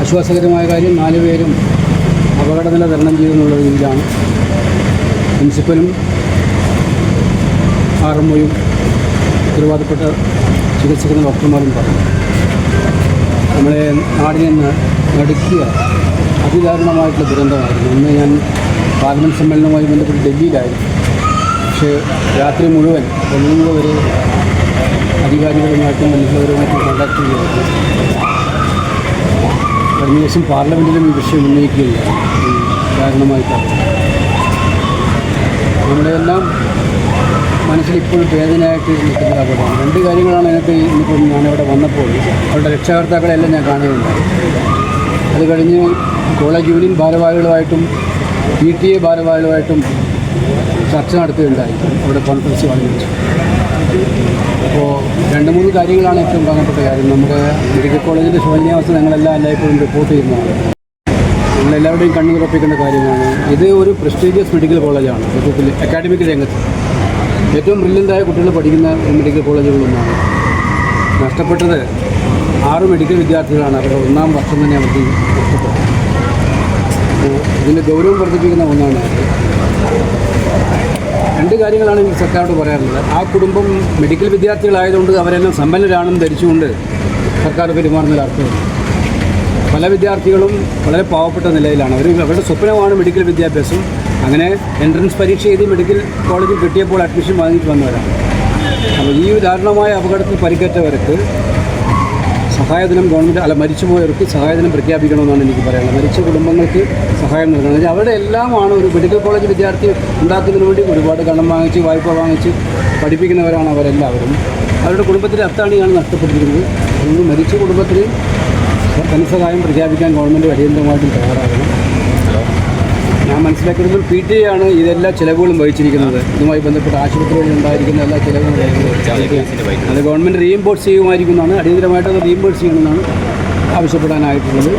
ആശ്വാസകരമായ കാര്യം നാല് പേരും അപകടനില തരണം ചെയ്യുന്നുള്ള രീതിയിലാണ്. പ്രിൻസിപ്പലും ആർ എം ഒയും ഉത്തരവാദപ്പെട്ട ചികിത്സിക്കുന്ന ഡോക്ടർമാരും പറഞ്ഞു. നമ്മളെ നാടിനെ നടുക്കിയ അതിദാരുണമായിട്ടുള്ള ദുരന്തമായിരുന്നു. അന്ന് ഞാൻ പാർലമെന്റ് സമ്മേളനവുമായി ബന്ധപ്പെട്ട് ഡൽഹിയിലായിരുന്നു. പക്ഷേ രാത്രി മുഴുവൻ വെള്ളുങ്ങൾ വരെ അധികാരികളുമായിട്ടും മനുഷ്യരുമായിട്ടും കോൺടാക്ട് ചെയ്യുമായിരുന്നു കഴിഞ്ഞ ദിവസം പാർലമെന്റിലും ഈ വിഷയം ഉന്നയിക്കുകയില്ല. കാരണമായിട്ടാണ് നമ്മുടെയെല്ലാം മനസ്സിൽ ഇപ്പോഴും വേദനയായിട്ട് നിൽക്കുന്ന അപകടമാണ് രണ്ട് കാര്യങ്ങളാണ് എനിക്ക് ഇന്നിപ്പം ഞാനിവിടെ വന്നപ്പോൾ അവരുടെ രക്ഷകർത്താക്കളെല്ലാം ഞാൻ കാണുകയുണ്ടായി. അത് കഴിഞ്ഞ് കോളേജ് യൂണിയൻ ഭാരവാഹികളുമായിട്ടും പി ടി എ ഭാരവാഹികളുമായിട്ടും ചർച്ച നടത്തുകയുണ്ടായി. അവിടെ കോൺഫറൻസ് വെച്ച്. അപ്പോൾ രണ്ട് മൂന്ന് കാര്യങ്ങളാണ് ഏറ്റവും പ്രധാനപ്പെട്ട കാര്യം. നമ്മുടെ മെഡിക്കൽ കോളേജിന്റെ ശോചനീയാവസ്ഥ ഞങ്ങളെല്ലാം എല്ലായ്പ്പോഴും റിപ്പോർട്ട് ചെയ്യുന്നതാണ്. നമ്മളെല്ലാവരുടെയും കണ്ണു തുറപ്പിക്കേണ്ട കാര്യമാണ്. ഇത് ഒരു പ്രസ്റ്റീജിയസ് മെഡിക്കൽ കോളേജാണ് സത്യത്തിൽ അക്കാഡമിക് രംഗത്ത്. ഏറ്റവും ബ്രില്യന്റായ കുട്ടികൾ പഠിക്കുന്ന മെഡിക്കൽ കോളേജുകളൊന്നാണ് നഷ്ടപ്പെട്ടത് ആറ് മെഡിക്കൽ വിദ്യാർത്ഥികളാണ്. അവരുടെ ഒന്നാം വർഷം തന്നെ അവർക്ക് നഷ്ടപ്പെട്ടത്. ഇതിന്റെ ഗൗരവം വർദ്ധിപ്പിക്കുന്ന ഒന്നാണ് രണ്ട് കാര്യങ്ങളാണ് എനിക്ക് സർക്കാരോട് പറയാറുള്ളത്. ആ കുടുംബം മെഡിക്കൽ വിദ്യാർത്ഥികളായതുകൊണ്ട് അവരെല്ലാം സമ്പന്നരാണെന്ന് ധരിച്ചുകൊണ്ട് സർക്കാർ പെരുമാറുന്നതിൽ അർത്ഥമില്ല പല വിദ്യാർത്ഥികളും വളരെ പാവപ്പെട്ട നിലയിലാണ്. അവർ അവരുടെ സ്വപ്നമാണ് മെഡിക്കൽ വിദ്യാഭ്യാസം. അങ്ങനെ എൻട്രൻസ് പരീക്ഷ എഴുതി മെഡിക്കൽ കോളേജിൽ കിട്ടിയപ്പോൾ അഡ്മിഷൻ വാങ്ങിയിട്ട് വന്നവരാണ്. അപ്പോൾ ഈ ദാരുണമായ അപകടത്തിൽ പരിക്കേറ്റവർക്ക് സഹായധനം ഗവൺമെന്റ് അല്ല മരിച്ചുപോയവർക്ക് സഹായധനം പ്രഖ്യാപിക്കണമെന്നാണ് എനിക്ക് പറയാനുള്ളത്. മരിച്ച കുടുംബങ്ങൾക്ക് സഹായം നൽകണം. അവരുടെ എല്ലാമാണ്. ഒരു മെഡിക്കൽ കോളേജ് വിദ്യാർത്ഥി ഉണ്ടാക്കുന്നതിന് വേണ്ടി ഒരുപാട് കണം വാങ്ങിച്ച് വായ്പ വാങ്ങിച്ച് പഠിപ്പിക്കുന്നവരാണ് അവരെല്ലാവരും. അവരുടെ കുടുംബത്തിലെ അത്താണിയാണ് നഷ്ടപ്പെട്ടിരിക്കുന്നത്. അതുകൊണ്ട് മരിച്ച കുടുംബത്തിന് ധനസഹായം പ്രഖ്യാപിക്കാൻ ഗവൺമെന്റ് അടിയന്തരമായിട്ടും തയ്യാറാകണം. ഞാൻ മനസ്സിലാക്കുന്നത് പി ടി ആണ് ഇതെല്ലാ ചിലവുകളും വഹിച്ചിരിക്കുന്നത്. ഇതുമായി ബന്ധപ്പെട്ട് ആശുപത്രികളിൽ ഉണ്ടായിരിക്കുന്ന എല്ലാ ചിലവുകളും അത് ഗവൺമെന്റ് റീഇംബോഴ്സ് ചെയ്യുമായിരിക്കുന്നതാണ്. അടിയന്തരമായിട്ട് അത് റീഇംബോഴ്സ് ചെയ്യണമെന്നാണ് ആവശ്യപ്പെടാനായിട്ടുള്ളത്.